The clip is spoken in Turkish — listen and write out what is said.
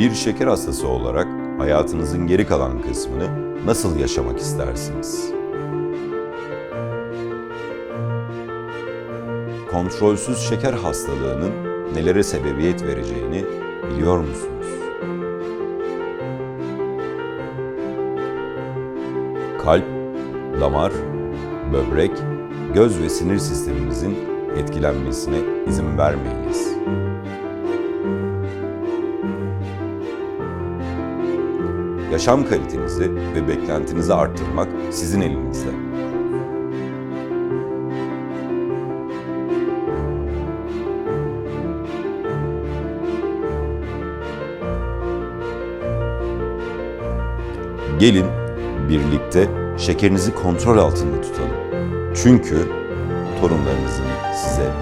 Bir şeker hastası olarak hayatınızın geri kalan kısmını nasıl yaşamak istersiniz? Kontrolsüz şeker hastalığının nelere sebebiyet vereceğini biliyor musunuz? Kalp, damar, böbrek, göz ve sinir sistemimizin etkilenmesine izin vermeyiniz. Yaşam kalitenizi ve beklentinizi arttırmak sizin elinizde. Gelin birlikte şekerinizi kontrol altında tutalım. Çünkü torunlarınızın size